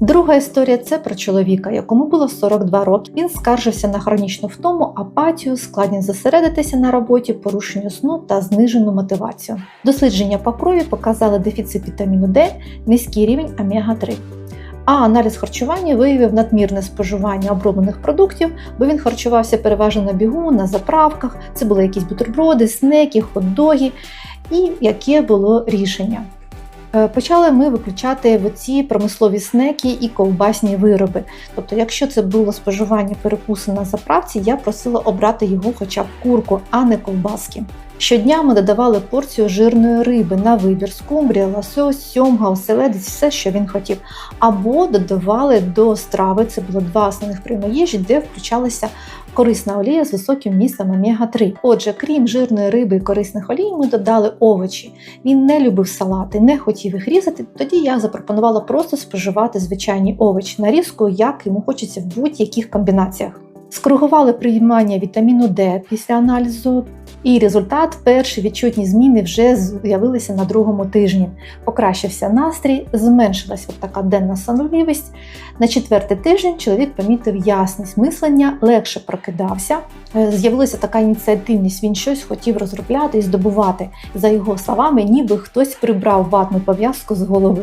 Друга історія це про чоловіка, якому було 42 роки. Він скаржився на хронічну втому, апатію, складність зосередитися на роботі, порушення сну та знижену мотивацію. Дослідження по крові показали дефіцит вітаміну Д, низький рівень омега-3. А аналіз харчування виявив надмірне споживання оброблених продуктів, бо він харчувався переважно на бігу, на заправках. Це були якісь бутерброди, снеки, хот-доги. І яке було рішення? Е, Почали ми виключати в ці промислові снеки і ковбасні вироби. Тобто, якщо це було споживання перекусу на заправці, я просила обрати його хоча б курку, а не ковбаски. Щодня ми додавали порцію жирної риби на вибір скумбрія, лосось, сьомга, оселедець, все, що він хотів. Або додавали до страви, це було два основних прийоми їжі, де включалася корисна олія з високим містом омега-3. Отже, крім жирної риби і корисних олій, ми додали овочі. Він не любив салати, не хотів їх різати. Тоді я запропонувала просто споживати звичайні овочі нарізкою, як йому хочеться в будь-яких комбінаціях. Скоригували приймання вітаміну Д після аналізу, і результат перші відчутні зміни вже з'явилися на другому тижні. Покращився настрій, зменшилась така денна сонливість. На четвертий тиждень чоловік помітив ясність мислення, легше прокидався. Е, З'явилася така ініціативність, він щось хотів розробляти і здобувати. За його словами, ніби хтось прибрав ватну пов'язку з голови.